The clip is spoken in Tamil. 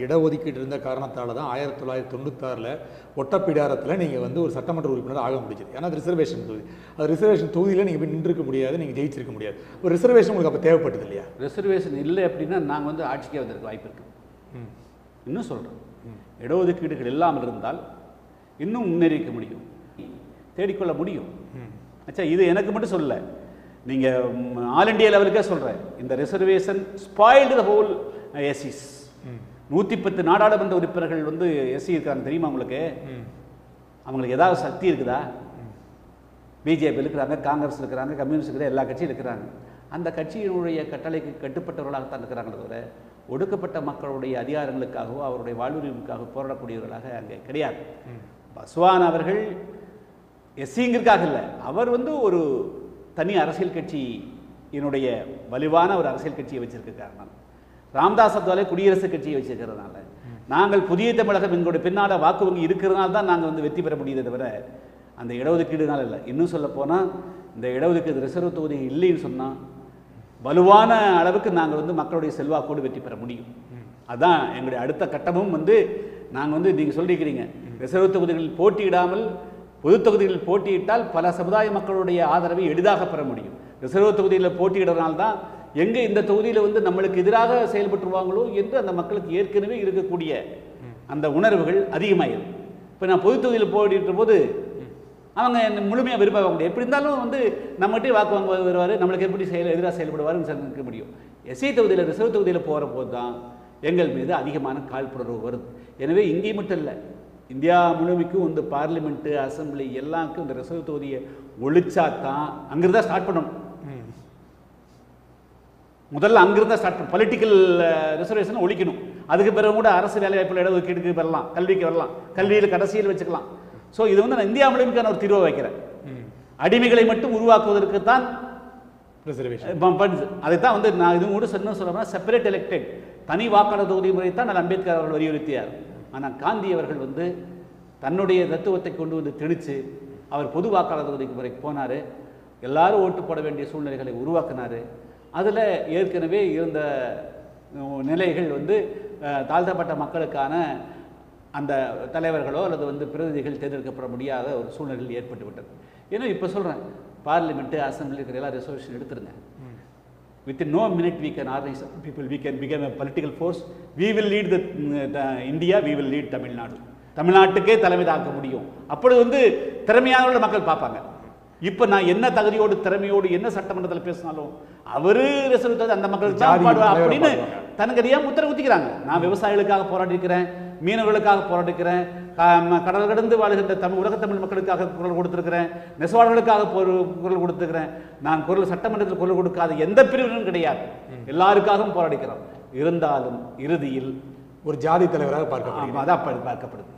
இடஒதுக்கீடு இருந்த காரணத்தால தான் ஆயிரத்தி தொள்ளாயிரத்தி தொண்ணூத்தாறில் ஒட்டப்பிடாரத்தில் நீங்கள் வந்து ஒரு சட்டமன்ற உறுப்பினர் ஆக முடிஞ்சது. ஏன்னா அது ரிசர்வேஷன் தொகுதி. அது ரிசர்வேஷன் தொகுதியில் நீங்கள் போய் நின்றுக்க முடியாது நீங்கள் ஜெயிச்சிருக்க முடியாது. ஒரு ரிசர்வேஷன் உங்களுக்கு அப்போ தேவைப்பட்டது இல்லையா? ரிசர்வேஷன் இல்லை அப்படின்னா நாங்கள் வந்து ஆட்சிக்கே வந்திருக்க வாய்ப்பு இருக்கு. இன்னும் சொல்கிறோம் இடஒதுக்கீடுகள் இல்லாமல் இருந்தால் இன்னும் முன்னேறிக்க முடியும். தேடிக்கொள்ள முடியும். அச்சா இது எனக்கு மட்டும் சொல்லல. நீங்கள் ஆல் இண்டியா லெவலுக்கே சொல்கிறேன் இந்த ரிசர்வேஷன் ஸ்பாயில்டு த ஹோல் எஸ்சிஸ் நூற்றி பத்து நாடாளுமன்ற உறுப்பினர்கள் வந்து எஸ்சி இருக்காங்க தெரியுமா உங்களுக்கு? அவங்களுக்கு ஏதாவது சக்தி இருக்குதா? பிஜேபி இருக்கிறாங்க காங்கிரஸ் இருக்கிறாங்க கம்யூனிஸ்ட் இருக்கிற எல்லா கட்சியும் இருக்கிறாங்க. அந்த கட்சியினுடைய கட்டளைக்கு கட்டுப்பட்டவர்களாகத்தான் இருக்கிறாங்களே தவிர ஒடுக்கப்பட்ட மக்களுடைய அதிகாரங்களுக்காகவோ அவருடைய வாழ்வுரிமைக்காக போராடக்கூடியவர்களாக அங்கே கிடையாது. பஸ்வான் அவர்கள் எஸ்சிங்கிறதுக்காக இல்லை. அவர் வந்து ஒரு தனி அரசியல் கட்சியினுடைய வலுவான ஒரு அரசியல் கட்சியை வச்சிருக்க காரணம் ராம்தாஸ் அத்வாலே குடியரசுக் கட்சியை வச்சிருக்கிறதுனால. நாங்கள் புதிய தமிழகம் எங்களுடைய பின்னால் வாக்கு வங்கி இருக்கிறதுனால தான் நாங்கள் வந்து வெற்றி பெற முடியுதே தவிர அந்த இடஒதுக்கீடுனால இல்லை. இன்னும் சொல்ல போனால் இந்த இடஒதுக்கீடு ரிசர்வ் தொகுதி இல்லைன்னு சொன்னால் வலுவான அளவுக்கு நாங்கள் வந்து மக்களுடைய செல்வாக்கோடு வெற்றி பெற முடியும். அதான் எங்களுடைய அடுத்த கட்டமும் வந்து நாங்கள் வந்து நீங்கள் சொல்லியிருக்கிறீங்க ரிசர்வ் தொகுதிகளில் போட்டியிடாமல் பொது தொகுதிகளில் போட்டியிட்டால் பல சமுதாய மக்களுடைய ஆதரவை எளிதாக பெற முடியும். ரிசர்வ் தொகுதியில் போட்டியிடுறதுனால தான் எங்கே இந்த தொகுதியில் வந்து நம்மளுக்கு எதிராக செயல்பட்டுருவாங்களோ என்று அந்த மக்களுக்கு ஏற்கனவே இருக்கக்கூடிய அந்த உணர்வுகள் அதிகமாயிடும் இப்போ நான் பொது தொகுதியில் போட்டியிட்ட போது அவங்க என்ன முழுமையாக விரும்ப முடியும் எப்படி இருந்தாலும் வந்து நம்மகிட்டே வாக்கு வாங்க வருவார் நம்மளுக்கு எப்படி செயல் எதிராக செயல்படுவாருன்னு இருக்க முடியும். எஸ்ஐ தொகுதியில் ரிசர்வ் தொகுதியில் போகிற போது தான் எங்கள் மீது அதிகமான காழ்ப்புணர்வு வருது. எனவே இங்கே மட்டும் இல்லை இந்தியா முழுமைக்கும் இந்த பார்லிமெண்ட்டு அசம்பிளி எல்லாருக்கும் இந்த ரிசர்வ் தொகுதியை ஒழிச்சா தான் அங்கிருந்தா ஸ்டார்ட் பண்ணணும். முதல்ல அங்கிருந்தா ஸ்டார்ட் பொலிட்டிக்கல் ரிசர்வேஷன் ஒழிக்கணும். அதுக்கு பிறகு கூட அரசு வேலை வாய்ப்புல இடஒதுக்கீடுக்கு வரலாம் கல்விக்கு வரலாம் கல்வியில் கடைசியில் வச்சுக்கலாம். ஸோ இது வந்து நான் இந்தியா முழுமைக்கான ஒரு தீர்வை வைக்கிறேன். அடிமைகளை மட்டும் உருவாக்குவதற்கு தான் அதைத்தான் வந்து நான் இதுவும் கூட என்ன சொல்கிறேன்னா செப்பரேட் எலெக்டட் தனி வாக்காளர் தொகுதி முறை தான் நான் அம்பேத்கர் அவர்கள் வலியுறுத்தியார். ஆனால் காந்தி அவர்கள் வந்து தன்னுடைய தத்துவத்தை கொண்டு வந்து திணிச்சு அவர் பொது வாக்காளர் தொகுதிக்கு முறைக்கு போனார். எல்லாரும் ஓட்டு போட வேண்டிய சூழ்நிலைகளை உருவாக்குனார். அதில் ஏற்கனவே இருந்த நிலைகள் வந்து தாழ்த்தப்பட்ட மக்களுக்கான அந்த தலைவர்களோ அல்லது வந்து பிரதிநிதிகள் தேர்ந்தெடுக்கப்பட முடியாத ஒரு சூழ்நிலையில் ஏற்பட்டு விட்டது ஏன்னா இப்போ சொல்கிறேன் பார்லிமெண்ட்டு அசம்பிளி இருக்கிற எல்லாம் ரெசல்யூஷன் எடுத்துருங்க. With no minute we can organise people we can become a political force we will lead the India we will lead Tamil Nadu தமிழ்நாட்டுக்கே தலைமை தாக்க முடியும். அப்பொழுது வந்து திறமையானவர்கள் மக்கள் பார்ப்பாங்க. இப்போ நான் என்ன தகுதியோடு திறமையோடு என்ன சட்டமன்றத்தில் பேசினாலும் அவரு ரிசர்வ் அந்த மக்களுக்கு தான் ஜாதி பாடுவா தலைவரை அப்படின்னு. தனக்கறியா முத்திரை குத்திக்கிறாங்க. நான் விவசாயிகளுக்காக போராடிக்கிறேன் மீனவர்களுக்காக போராடிக்கிறேன் கடல் கடந்து வாழ்கின்ற தமிழ் உலக தமிழ் மக்களுக்காக குரல் கொடுத்திருக்கிறேன் நெசவாளர்களுக்காக குரல் கொடுத்திருக்கிறேன். நான் குரல் சட்டமன்றத்தில் குரல் கொடுக்காத எந்த பிரிவினரும் கிடையாது. எல்லாருக்காகவும் போராடிக்கிறோம். இருந்தாலும் இறுதியில் ஒரு ஜாதி தலைவராக பார்க்கப்படுகிறது ஆமா, அதான் பார்க்கப்படுது.